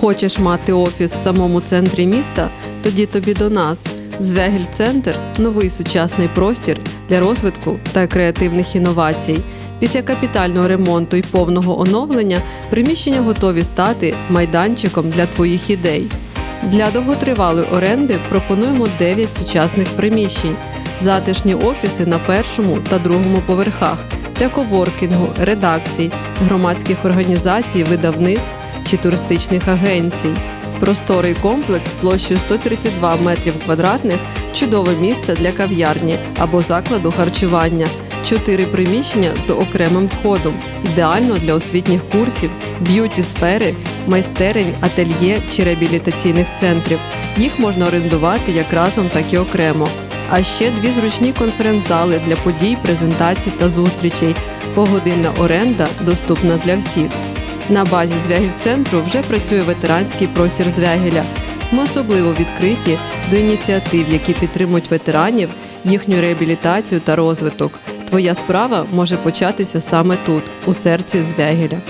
Хочеш мати офіс в самому центрі міста? Тоді тобі до нас. Звягіль Центр новий сучасний простір для розвитку та креативних інновацій. Після капітального ремонту і повного оновлення приміщення готові стати майданчиком для твоїх ідей. Для довготривалої оренди пропонуємо 9 сучасних приміщень, затишні офіси на першому та другому поверхах для коворкінгу, редакцій, громадських організацій, видавництв чи туристичних агенцій. Просторий комплекс площею 132 метрів квадратних чудове місце для кав'ярні або закладу харчування. Чотири приміщення з окремим входом, ідеально для освітніх курсів, б'юті сфери, майстерень, ательє чи реабілітаційних центрів. Їх можна орендувати як разом, так і окремо. А ще дві зручні конференц-зали для подій, презентацій та зустрічей. Погодинна оренда доступна для всіх. На базі Звягіль-центру вже працює ветеранський простір Звягеля. Ми особливо відкриті до ініціатив, які підтримують ветеранів, їхню реабілітацію та розвиток. Твоя справа може початися саме тут, у серці Звягеля.